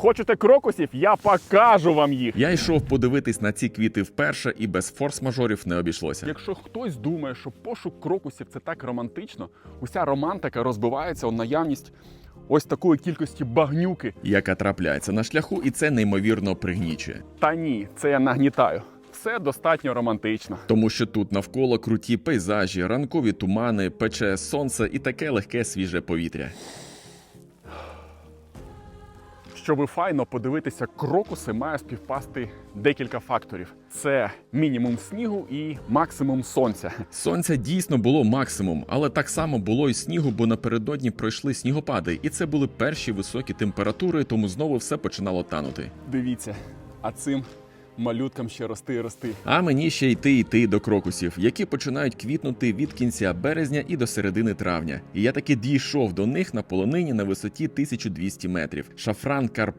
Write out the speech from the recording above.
Хочете крокусів? Я покажу вам їх. Я йшов подивитись на ці квіти вперше, і без форс-мажорів не обійшлося. Якщо хтось думає, що пошук крокусів це так романтично, уся романтика розбивається у наявність ось такої кількості багнюки. Яка трапляється на шляху, і це неймовірно пригнічує. Та ні, це я нагнітаю. Все достатньо романтично. Тому що тут навколо круті пейзажі, ранкові тумани, пече сонце і таке легке свіже повітря. Щоби файно подивитися крокуси, має співпасти декілька факторів: це мінімум снігу і максимум сонця. Сонця дійсно було максимум, але так само було і снігу, бо напередодні пройшли снігопади, і це були перші високі температури, тому знову все починало танути. Дивіться, а цим малюткам ще рости і рости. А мені ще йти йти до крокусів, які починають квітнути від кінця березня і до середини травня. І я таки дійшов до них на полонині на висоті 1200 метрів. Шафран,